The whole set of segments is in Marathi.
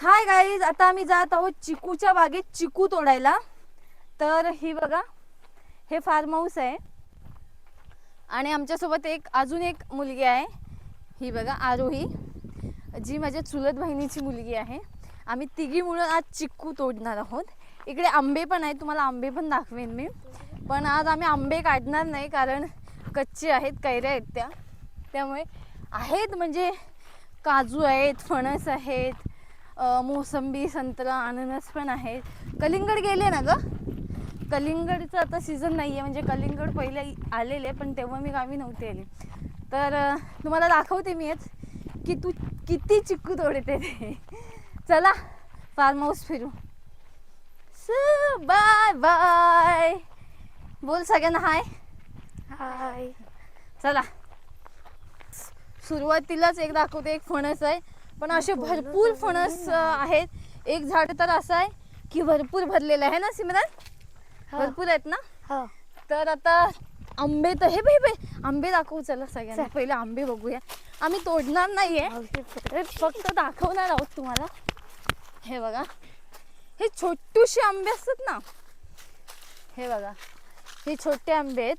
हाय गाईज आता आम्ही जात आहोत चिकूच्या बागेत चिकू तोडायला. तर ही बघा हे फार्म हाऊस आहे. आणि आमच्यासोबत एक अजून एक मुलगी आहे. ही बघा आरोही जी माझ्या चुलत बहिणीची मुलगी आहे. आम्ही तिघी मुलं आज चिक्कू तोडणार आहोत. इकडे आंबे पण आहेत तुम्हाला आंबे पण दाखवेन मी. पण आज आम्ही आंबे काढणार नाही कारण कच्चे आहेत कैऱ्या आहेत त्या. त्यामुळे आहेत म्हणजे काजू आहेत फणस आहेत मोसंबी संत्रा अननस पण आहेत. कलिंगड गेले ना ग? कलिंगडचं आता सीझन नाही आहे म्हणजे कलिंगड पहिले आलेले पण तेव्हा मी गावी नव्हते आले. तर तुम्हाला दाखवते मी आज की तू किती चिक्कू तोडते ते. चला फार्म हाऊस फिरू. बाय बाय बोल सगळ्यांना हाय हाय चला. सुरुवातीलाच एक दाखवते एक फणस आहे. पण असे भरपूर फणस आहेत. एक झाड तर असं आहे की भरपूर भरलेलं आहे ना सिमरन. भरपूर आहेत ना? तर आता आंबे तर हे बाई बाई आंबे दाखवू चला सगळ्यांना. पहिले आंबे बघूया. आम्ही तोडणार नाहीये. फक्त दाखवणार आहोत तुम्हाला. हे बघा. हे छोटूशे आंबे असतात ना? हे बघा. हे छोटे आंबे आहेत.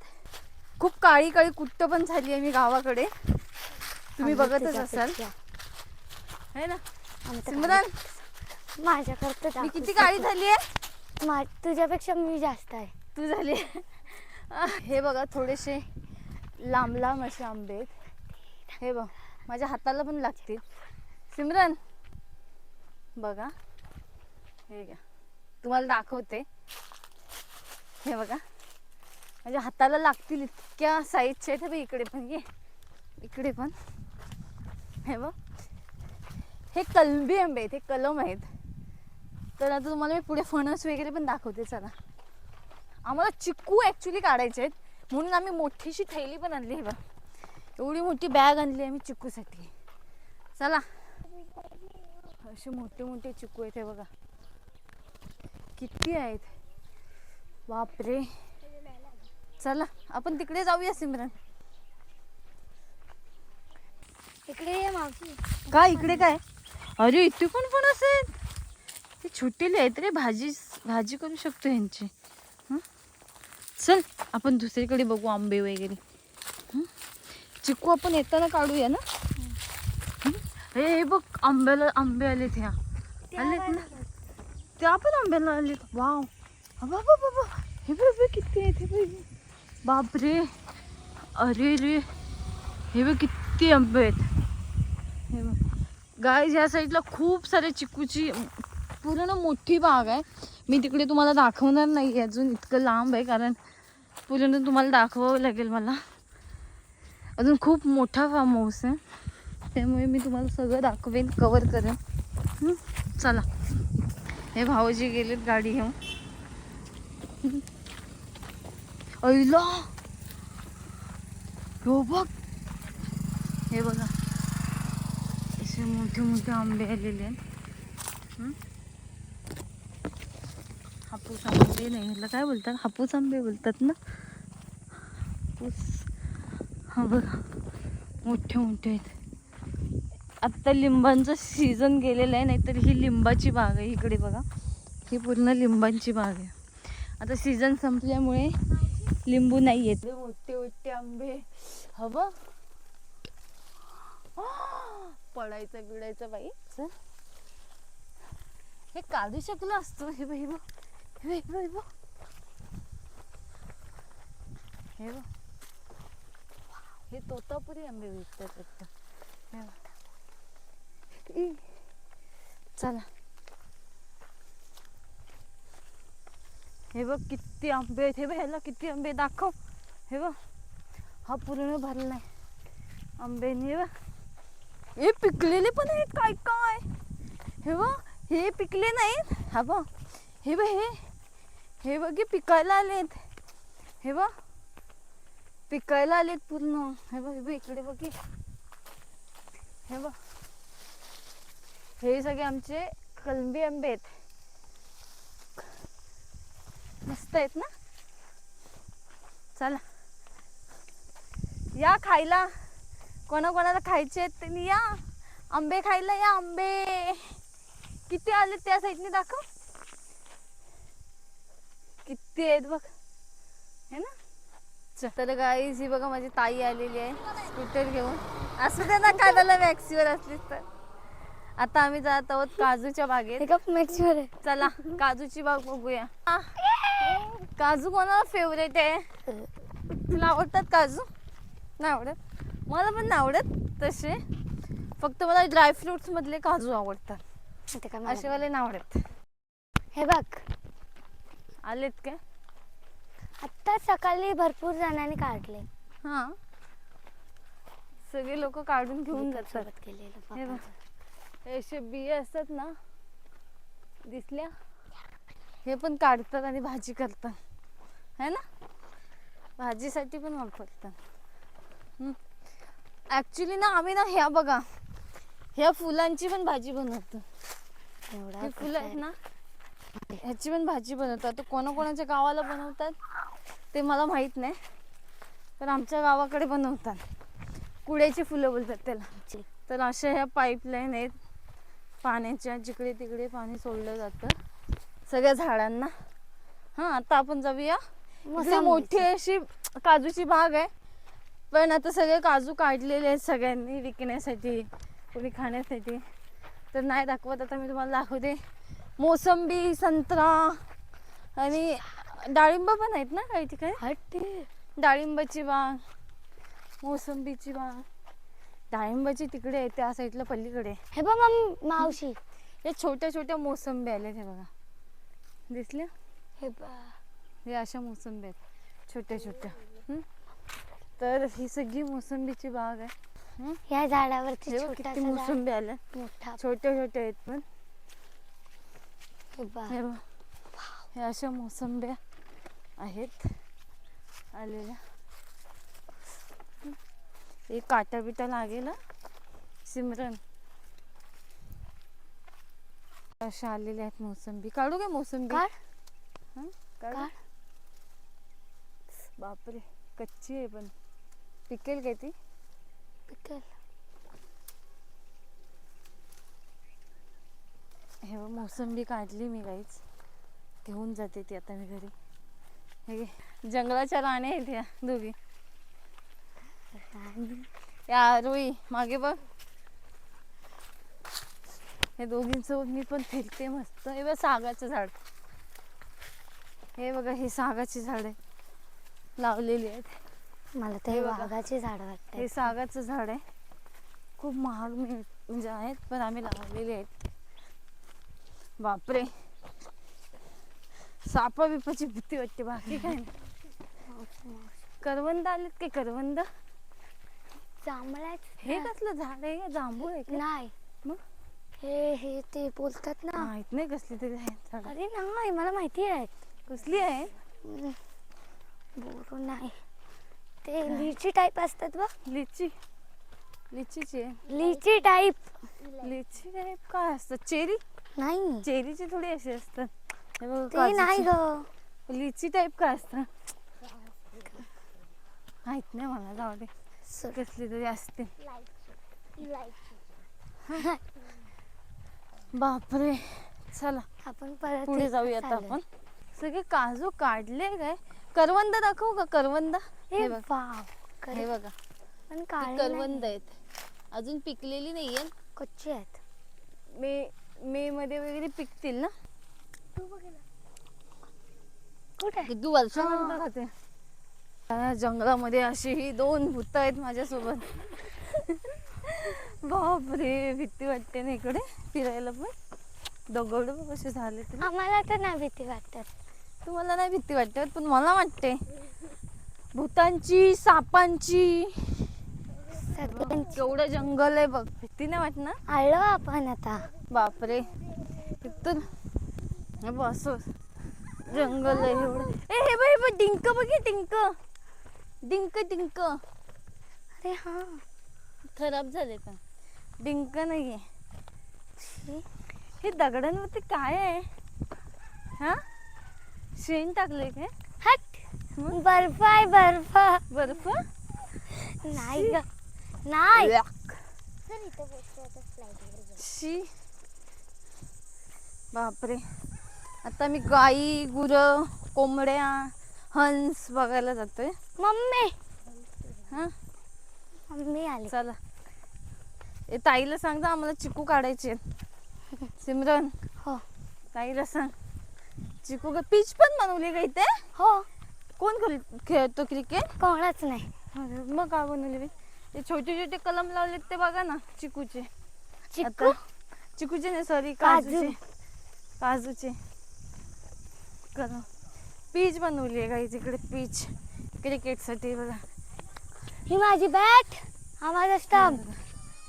खूप काळी काळी कुट्ट पण झाली आहे मी गावाकडे. तुम्ही बघतच. असाल. है ना? सिमरन तर मी किती काळी. झाली आहे? मा- तुझ्यापेक्षा मी जास्त आहे. तू झाली हे बघा थोडेसे लांब लांब असे आंबे आहेत. हे बघ माझ्या हाताला पण लागतील. सिमरन बघा. हे घ्या. तुम्हाला दाखवते. हे बघा. माझ्या हाताला लागतील इतक्या साईजचे आहेत हे बघ इकडे पण घे. इकडे पण. हे बघ. हे कलबी आंबे आहेत हे कलम आहेत. तर आता तुम्हाला मी पुढे फणस वगैरे पण दाखवते चला. आम्हाला चिक्कू ॲक्च्युली काढायचे आहेत. म्हणून आम्ही मोठीशी थैली पण आणली आहे बा एवढी मोठी बॅग आणली आम्ही चिक्कूसाठी चला. असे मोठे मोठे चिक्कू आहेत हे बघा. किती आहेत. बापरे. चला आपण तिकडे जाऊया सिमरन. इकडे काय इकडे काय? अरे इथे पण पण असेल? ते छोटेले आहेत रे भाजी भाजी करू शकतो यांची हं? चल आपण दुसरीकडे बघू आंबे वगैरे? चिकू आपण येताना काढूया ना? हं? हे बघ आंब्याला आंबे आलेत ह्या. आलेत ना? त्या पण आंब्याला आलेत. वाव. अबा बाबा बाबा हे बघ हे बघ किती आहेत हे बघ. बापरे. अरे रे. हे बघ किती आंबे आहेत. हे बघ. गाय ह्या साईडला खूप सारे चिकूची पूर्ण मोठी बाग आहे. मी तिकडे तुम्हाला दाखवणार नाही अजून इतकं लांब आहे कारण पूर्ण तुम्हाला दाखवावं लागेल मला. अजून खूप मोठा फार्म हाऊस आहे. त्यामुळे मी तुम्हाला सगळं दाखवेन कवर करेन. चला. हे भाऊजी गेलेत गाडी घेऊन. ऐला हो बघ. हे बघा. असे मोठे मोठे आंबे आलेले आहेत. हापूस आंबे नाही ह्याला काय बोलतात? हापूस आंबे बोलतात ना? हापूस. हा बघा मोठे मोठे आहेत. आत्ता लिंबांचं सीझन गेलेलं आहे नाहीतर ही लिंबाची बाग आहे इकडे बघा. ही पूर्ण लिंबांची बाग आहे. आता सीझन संपल्यामुळे लिंबू नाही येत. मोठे मोठे आंबे. हवं? पडायचं बिडायचं बाई. चल. हे काढू शकलं असतो हे बाई हे बघ हे बघ. हे बघ हे बघ हे तोतापुरी आंबे विकतात वाटतं चला. हे बघ किती आंबे आहेत. हे बघ ह्याला किती आंबे दाखव. हे बघ. हा पूर्ण भरलाय. आंब्याने हे बघ. हे पिकलेले पण आहेत काय काय? हे बघ हे पिकले नाहीत. हा बघ हे बघ हे. हे बघ हे पिकायला आलेत. हे बघ पिकायला आलेत पूर्ण. हे बघ हे बघ इकडे बघ हे. हे बघ. हे सगळे आमचे कलंबी आंबे आहेत. मस्त आहेत ना? चला. या खायला. कोणाकोणाला खायचे आहेत या. आंबे खायला या आंबे. किती आले त्या साईडने दाखव. किती आहेत बघ. है ना. तर गाईज ही बघा माझी ताई आलेली आहे. स्कूटर घेऊन. असू दे ना कानाला वॅक्सीवर असलीस तर. आता आम्ही जात आहोत काजूच्या बागेत. मॅक्सवर आहे. चला काजूची बाग बघूया. काजू कोणाला फेवरेट आहे? तुला आवडतात काजू? नाही आवडत? मला पण आवडत तसे. फक्त मला ड्रायफ्रुट्स मधले काजू आवडतात. ते काय असेवाले नाही आवडत. हे बघ. आलेत काय आत्ता सकाळी भरपूर जणांनी काढले. हा. सगळे लोक काढून घेऊन जातात. हे बघ. हे असे बिये असतात ना दिसल्या? हे पण काढतात आणि भाजी करतात. है ना? भाजीसाठी पण वापरतात. ऍक्च्युली ना आम्ही ना ह्या बघा. ह्या फुलांची पण भाजी बनवतो. एवढा हे फुलं आहेत ना ह्याची पण भाजी बनवतात कोणाकोणाच्या गावाला बनवतात ते मला माहीत नाही. पण आमच्या गावाकडे बनवतात. कुड्याची फुलं बोलतात त्याला. तर अशा ह्या पाईपलाईन आहेत. पाण्याच्या जिकडे तिकडे पाणी सोडलं जातं. सगळ्या झाडांना. हां आता आपण जाऊया. मोठी अशी काजूची बाग आहे. पण आता सगळे काजू काढलेले आहेत सगळ्यांनी विकण्यासाठी कोणी खाण्यासाठी. तर नाही दाखवत आता मी तुम्हाला दाखवते. मोसंबी संत्रा आणि डाळिंब पण आहेत ना काही ठिकाणी? हट्टी. डाळिंबाची बाग मोसंबीची बाग डाळिंबाची तिकडे आहे त्या साईडला पलीकडे. हे बघ मम्मी मावशी. हे छोट्या छोट्या मोसंबी आल्या हे बघा. दिसल्या? हे बघ. हे अशा मोसंबी आहेत छोट्या छोट्या? तर ही सगळी मोसंबीची बाग आहे. हं? या झाडावरती हे बघ किती मोसंबी आल्या. मोठा. छोट्या छोट्या आहेत पण. हे बघ. हे अशा मोसंब्या आहेत. आलेल्या. एक काटा बिटा लागेल. सिमरन. अशा आलेल्या आहेत मोसंबी. काढू काय मोसंबी? हं? काढ. बापरे कच्ची आहे पण. पिकेल काय ती? पिकल. हे बघ, मोसंबी काढली मी काहीच घेऊन जाते ती आता मी घरी. हे. जंगलाच्या राण्या आहेत ह्या दोघी. या रोई मागे बघ. हे दोघींसोबत मी पण फिरते मस्त. हे बघ सागाचं झाड. हे बघा हे सागाची झाड आहे लावलेली आहेत. मला तर हे बघा. वाघाचे झाड वाटत हे सागाचं झाड आहे. खूप महाग मिळ म्हणजे आहेत पण आम्ही लावलेले आहेत. बापरे. सापा बिपाची भीती वाटते बाकी काय नाही. करवंद आलेत काय करवंद? जांभळाच हे कसलं झाड आहे? का जांभूळ आहे का? नाही. मग? हे हे ते बोलतात ना. माहीत नाही कसली तरी आहेत झाड. अरे नाही मला माहिती आहे कसली आहे. बोरू नाही. ते लिची टाईप असतात बघ. लिची. लिचीची आहे. लिची टाईप लिची टाईप काय असतं? चेरी? नाही. चेरीची थोडी अशी असतात हे बघ, ते नाही काजूची. ग. लिची टाईप काय असतं? माहीत नाही मला जाऊ दे. कसली तरी असते. बापरे. चला. आपण परत पुढे जाऊया आता. आपण. सगळे काजू काढले काय? करवंद दाखवू का? करवंद? हे बघ. हे बघा. पण ही करवंद आहेत. अजून पिकलेली नाहीये कच्चे आहेत. मे मे मध्ये वगैरे पिकतील ना? कुठे? किती वर्षानंतर राहते. या जंगलामध्ये अशी ही दोन भूत आहेत माझ्यासोबत. बापरे भीती वाटते ना इकडे फिरायला पण? दगड कसे झाले ते आम्हाला तर नाही भीती वाटत. तुम्हाला नाही भीती वाटत पण मला वाटते भूतांची सापांची केवढं जंगल आहे बघ. भीती नाही वाटणार आलो आपण आता. बापरे. इथून असं जंगल आहे एवढं. ए हे बघ हे बघ डिंक बघ डिंक. डिंक डिंक. अरे हा. खराब झाले पण डिंक नाहीये. छी. हे दगडांवरती काय आहे? हा? शेण टाकले काय? हट? बर्फ आहे बर्फ. बर्फ? नाही ग. नाही. शी. बापरे. आता मी गाई गुरं कोंबड्या हंस बघायला जातोय. मम्मी. हा? मम्मी आली. चला. ए ताईला सांग ना आम्हाला चिकू काढायचे सिमरन. हो. ताईला सांग. चिकू का पीच पण बनवली का इथे. हो. कोण खेळ- खेळतो क्रिकेट कोणाच नाही. मग का बनवली बे? ते छोटे छोटे कलम लावलेत ते बघा ना चिकूचे. चिकू? आता- चिकूचे नाही सॉरी काजू. काजूचे. काजूचे कलम. पीच बनवली आहे काही तिकडे पीच क्रिकेटसाठी बघा. ही माझी बॅट हा माझा स्टंप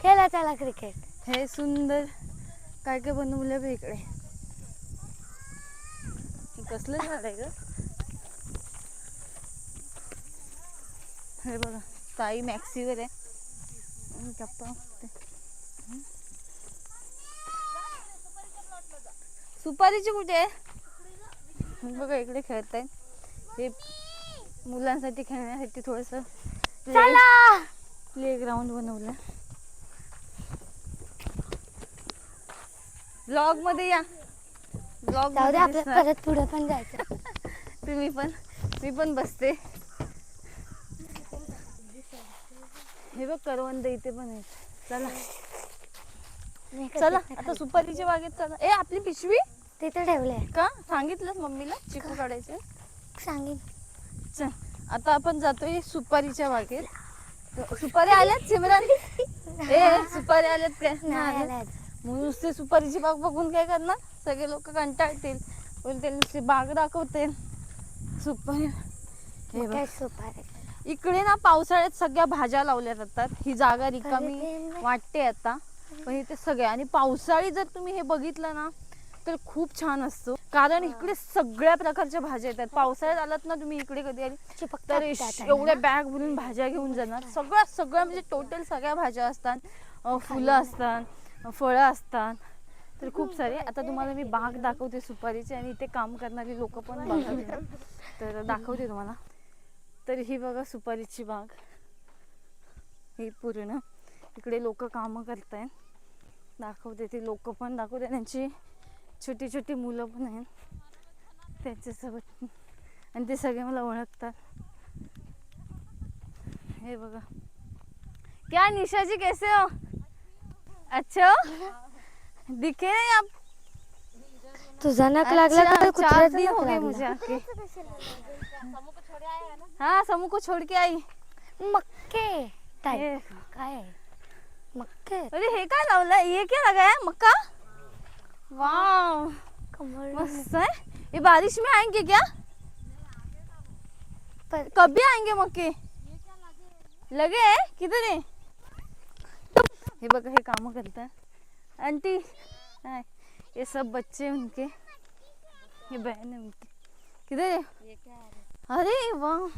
खेळा चला क्रिकेट हे सुंदर. काय काय बनवलं बे इकडे? कसलं झाड आहे ग? हे बघा ताई मॅक्सीवर आहे? सुपारीची कुठे आहे? बघा इकडे खेळत आहेत हे मुलांसाठी खेळण्यासाठी थोडस प्ले ग्राउंड बनवलं ब्लॉगमध्ये या. ब्लॉग जाऊ दे आपल्या परत पुढे पण जायचं. तुम्ही पण मी पण बसते. हे बघ करवंद इथे पण आहेत. चला. चला आता खाली- सुपारीच्या बागेत चला. ए आपली पिशवी? तिथे ठेवले. का? सांगितलंस मम्मीला? चिकू काढायचे? सांगेन. चल आता आपण जातोय सुपारीच्या बागेत तर सुपारी आल्यात सिमरन? ए सुपारी आल्यात काय? नाही नाही आला आल्यात. मग नुसते सुपारीची बाग बघून काय करणार? सगळे लोक कंटाळतील. बोलतील नुसती बाग दाखवतील सुपारी हे बघ. सुपारी इकडे ना पावसाळ्यात सगळ्या भाज्या लावल्या जातात. ही जागा रिकामी. वाटते आता. पण इथे सगळ्या आणि पावसाळी जर तुम्ही हे बघितलं ना तर खूप छान असतो. कारण इकडे सगळ्या प्रकारच्या भाज्या येतात. पावसाळ्यात आलात ना तुम्ही इकडे कधी आली तर एवढ्या. बॅग भरून भाज्या घेऊन जाणार. सगळ्या सगळ्या म्हणजे टोटल सगळ्या भाज्या असतात. अं, फुलं असतात. अं, फळं असतात. तर खूप सारे. आता तुम्हाला मी बाग दाखवते सुपारीची आणि इथे काम करणारी लोक पण बघा. तर दाखवते तुम्हाला. तर ही बघा सुपारीची बाग. ही पूर्ण. इकडे लोक कामं करतायत. दाखवते ते लोक पण दाखवते. त्यांची छोटी छोटी मुलं पण आहेत. त्यांच्यासोबत. आणि ते सगळे मला ओळखतात. हे बघा. क्या निशाजी कैसे हो? अच्छा हो? दिखे नहीं आप? तुझा नक लागला अच्छा, का चार दिन हो गए? मुझे आके। हाँ समूह को छोड़ के आई। मक्के टाईप काय मक्के अरे हे काय लावलं? ये क्या लगा है? मक्का? कमळ मस्त है। ये बारिश में आएँगे क्या? पर कभी आएँगे मक्के? लगे है? किधर है? हे बघा हे काम करतात आंटी ये सब बच्चे उनके ये बहन है उनकी। किधर है? अरे वाह।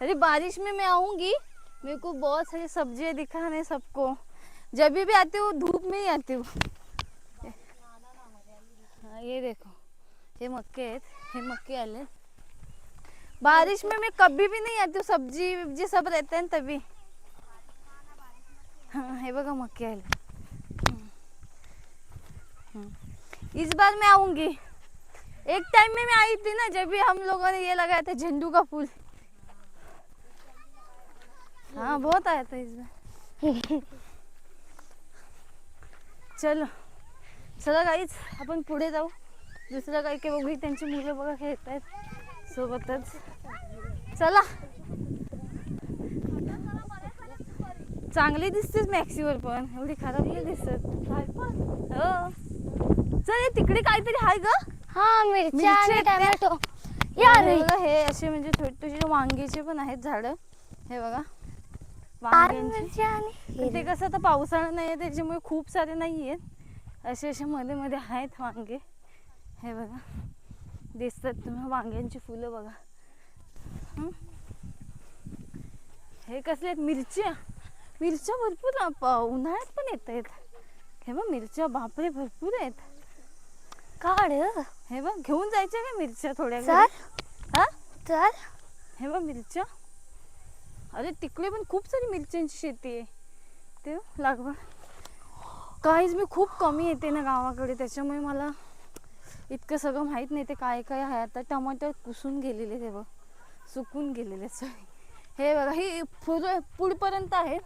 अरे बारिश में मैं आऊँगी मेरे को बहुत सारी सब्ज़ियाँ दिखाने सबको। जब भी आती हूँ धूप में ही आती हूँ। हाँ ये देखो ये मक्के आहेत हे मक्के आले बारिश में मैं कभी भी नहीं आती हूँ सब्ज़ी वब्जी सब रहते हैं तभी। हाँ हे बघा मग आले इस बार मैं आऊंगी. एक टाइम में मैं आई थी ना जब भी हम लोगों ने ये लगाया था झंडू का फूल. हाँ बहुत आया था इस बार. चलो. चला काहीच आपण पुढे जाऊ. दुसरं काही काही बघू त्यांची मुलं बघा खेळत आहेत सोबतच. चला. चांगली दिसतेच मॅक्सीवर पण. एवढी खराब नाही दिसत. हो. चल तिकडे काहीतरी आहे ग. हा मिरच्या मिरची आणि आहेत? टमॅटो. यार हे बघा हे असे म्हणजे छोटे वांगीचे पण आहेत झाड. हे बघा. वांग्यांची. मिरच्या आणि पण ते. कसं आता पावसाळा नाही आहे त्याच्यामुळे खूप सारे नाही आहेत असे असे मध्ये मध्ये आहेत वांगे. हे बघा. दिसतात तुम्ही वांग्यांची फुलं बघा. हं? हे कसले आहेत? मिरच्या. मिरच्या भरपूर उन्हाळ्यात पण येत आहेत. हे बघ मिरच्या बापरे भरपूर आहेत. काढ हे बघ घेऊन जायच्या का मिरच्या थोड्या? हा? चल. हे बघ मिरच्या. अरे तिकडे पण खूप सारी मिरच्यांची शेती आहे. ते लागवड काहीच मी खूप कमी येते ना गावाकडे त्याच्यामुळे मला इतकं सगळं माहीत नाही ते काय काय आहे. आता टमाटर कुसून गेलेले ते बघ. सुकून गेलेले सगळे हे बघा हे पुढं पुढपर्यंत आहेत.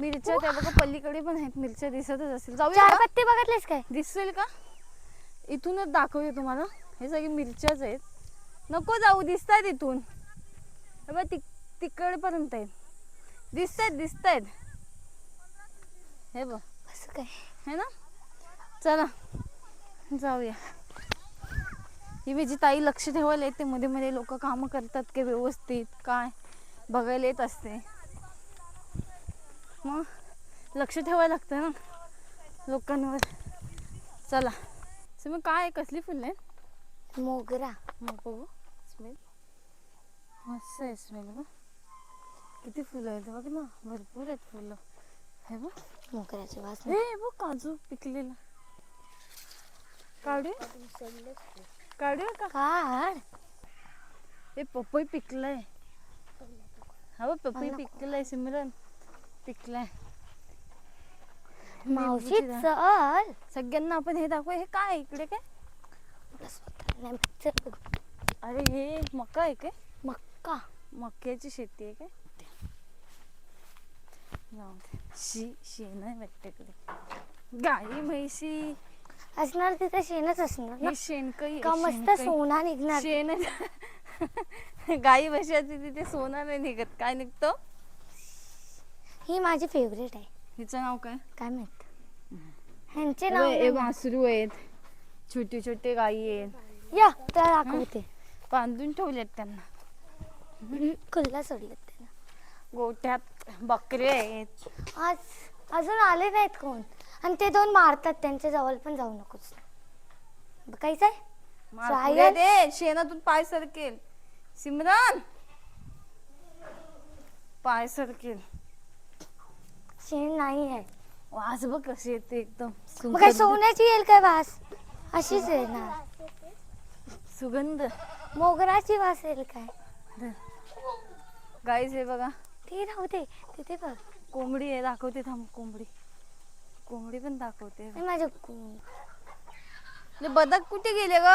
मिरच्या त्या बघा पलीकडे पण आहेत मिरच्या दिसतच असतील. जाऊया चार का? पत्ती बघितलेस काय? दिसेल का? इथूनच दाखवते तुम्हाला. हे सगळे मिरच्याच आहेत. नको जाऊ दिसत आहेत इथून. हे बघ तिक तिकडपर्यंत आहेत. दिसत आहेत दिसत आहेत हे बघ. असं काय? है ना? चला जाऊया. ही माझी ताई लक्ष ठेवायला येते. मध्ये मध्ये लोक कामं करतात की व्यवस्थित काय? बघायला येत असते. मग लक्ष ठेवायला लागतं ना लोकांवर. चला. मग काय? कसली फुलं आहेत? मोगरा. मग बघू. स्मेल. मस्त आहे स्मेल बघ. किती फुलं आहेत बघ ना. भरपूर आहेत फुलं. हे बघ. मोगऱ्याची वास हे बघ काजू पिकलेला. काढूया? काढूया का? काढ. हे पपई पिकलाय. हा बघ पपई पिकलाय सिमरन. पिकलाय मावशी. चल. सगळ्यांना आपण हे दाखवू. हे काय इकडे काय? नाही, चल. बघू. अरे हे मका आहे काय? मक्का. मक्याची शेती आहे काय? जाऊ दे. शी शेण आहे वाटतं गाई म्हैशी. असणार तिथे शेणच असणार ना. हे शेणकई का मस्त सोना निघणार. शेण गाई म्हशीची तिथे सोना नाही निघत. काय निघतं? ही माझी फेवरेट आहे. हिचं नाव काय? काय माहीत? ह्यांचे नाव हे नाही वासरू आहेत. छोटे छोटे गाई आहेत. माहीत. या त्याला दाखवते. बांधून ठेवलेत त्यांना. खुल्ला सोडले त्याला. गोठ्यात बकरे आहेत. आज अजून आले नाहीत कोण? आणि ते दोन मारतात त्यांच्या जवळ पण जाऊ नकोस. बघायचं आहे? दे शेणातून पाय सरकेल. सिमरन! पाय सरकेल. शेण नाही आहे. वास बघ कशी येते एकदम. मग काय सुगंध. सोन्याची येईल काय वास? अशीच आहे ना. सुगंध. मोगराची वास येईल काय? गाईज हे बघा. ते राहू दे. तिथे बघ. कोंबडी आहे दाखवते थांब कोंबडी. कोंबडी पण दाखवते. हे माझं कु- आपले बदक कुठे गेले ग?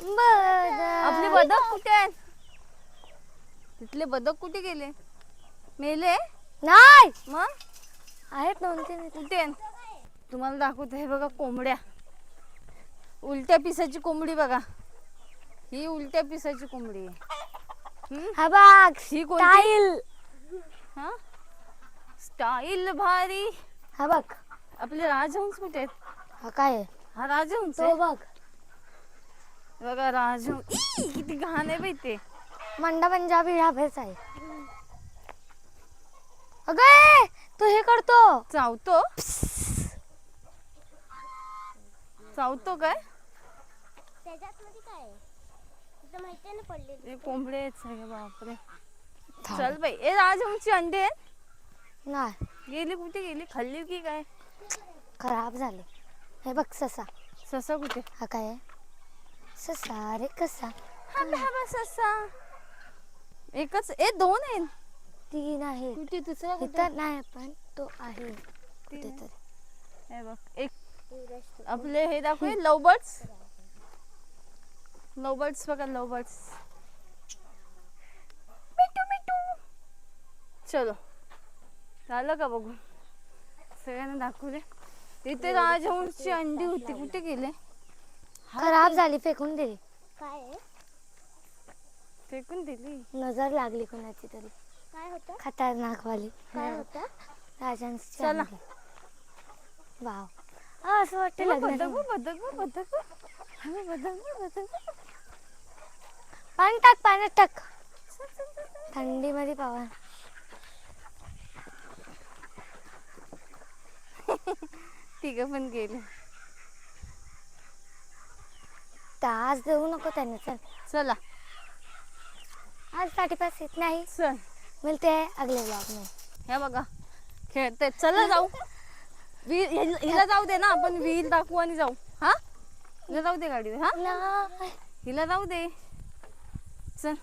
आपले बदक कुठे आहेत तिथले बदक कुठे गेले? मेले? नाही! मग? आहेत दोन तीन. कुठे? तुम्हाला दाखवते हे बघा कोंबड्या. उलट्या पिसाची कोंबडी बघा. ही उलट्या पिसाची कोंबडी आहे? हा बघ ही कोणती? स्टाईल. हा? स्टाईल भारी. हा बघ. आपले राजहंस कुठे आहेत? हा काय? आहे? हा राजहंस तो आहे. बघ. बघा राजहंस. ई, किती घाण आहे बाई ते. मंडा पंजाबी ढाबेच आहे. अगे तू हे करतो. चावतो? चावतो काय? त्याच्यात मध्ये काय? आहे? तिथं माहिती आहे ना पडलेली. हे कोंबडे आहेत सगळे बापरे. चल बाई ए राजहंसची अंडे आहेत. नाही. गेली कुठे? गेली. खाल्ली की काय? खराब झाले. हे बघ ससा. ससा कुठे? हा काय? आहे? ससा रे कसा? हा बा, हा बा, ससा. एकच ए दोन आहेत. तीन आहे. कुठे दुसरा कुठे? इथं नाही पण तो आहे. कुठेतरी. हे बघ एक. आपले हे दाखव लव बर्ड्स लव बर्ड्स बघा लव बर्ड्स मिठू मिठू चलो. झालं का बघू सगळ्यांना दाखवू दे. इथे राजहंसची अंडी होती. कुठे गेले. खराब झाली फेकून दिली. काय? आहे फेकून दिली? नजर लागली कोणाची तरी. काय होतं? खतरनाक वाली काय होतं? राजांची चला. वाव. हा असं वाटतं लग्न पाणी टाक पाण्यात टाक. थंडीमध्ये पावा. तिघ पण गेले. तास देऊ नको त्यांनी चल. चला. आज साठी पास येत नाही. चल. मिळते अगले ब्लॉग में हे बघा खेळते. चला जाऊ. विहीर हिला हिला जाऊ दे ना आपण विहीर दाखवू आणि जाऊ. हा? हिला जाऊ दे गाडी हा? नाही. हिला जाऊ दे. चल.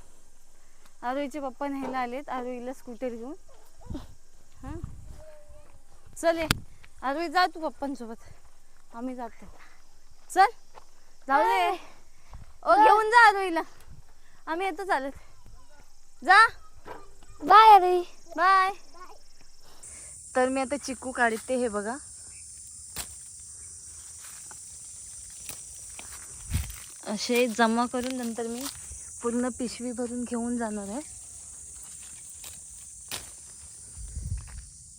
आरोहीचे पप्पा न्यायला आलेत. आरोहीला स्कूटर घेऊन. हा? चल ये. अरे जा तू पप्पांसोबत. आम्ही जातो. चल. जाऊ दे. ओ घेऊन जा आरोहीला आम्ही येतो चालत. जा. बाय अभि बाय तर मी आता चिकू काढते हे बघा. असे जमा करून नंतर मी पूर्ण पिशवी भरून घेऊन जाणार आहे.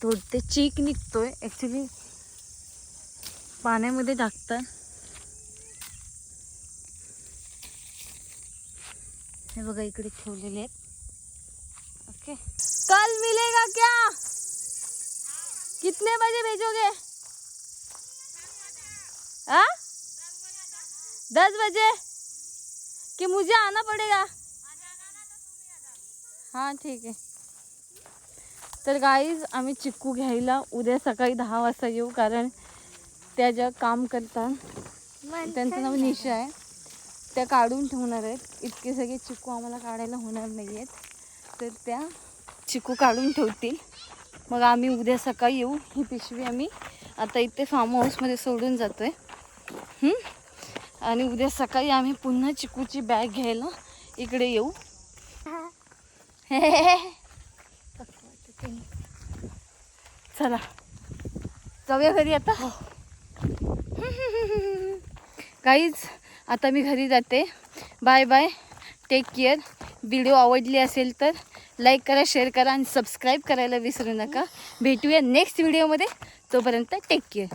तोडते चीक निघतोय. ॲक्च्युली पाण्यामध्ये टाकतात हे बघा इकडे ठेवलेले आहेत. ओके। कल मिलेगा क्या? कितने बजे भेजोगे? हाँ? दस बजे? कि मुझे आना पड़ेगा? हाँ ठीक आहे तर गाईज आम्ही चिक्कू घ्यायला उद्या सकाळी दहा वाजता येऊ कारण त्या ज्या काम करतात त्यांचं नाव निशा आहे. त्या काढून ठेवणार आहेत. इतके सगळे चिक्कू आम्हाला काढायला होणार नाही आहेत तर त्या चिकू काढून ठेवतील. मग आम्ही उद्या सकाळी येऊ. ही पिशवी आम्ही आता इथे फार्म हाऊसमध्ये सोडून जातो आहे आणि उद्या सकाळी आम्ही पुन्हा चिकूची बॅग घ्यायला इकडे येऊ. चला. जाऊया घरी आता. काहीच आता मी घरी जाते. Bye bye take care video आवडली असेल तर लाईक करा शेअर करा आणि सबस्क्राईब करायला विसरू नका. भेटूया नेक्स्ट व्हिडिओमध्ये. तोपर्यंत टेक केअर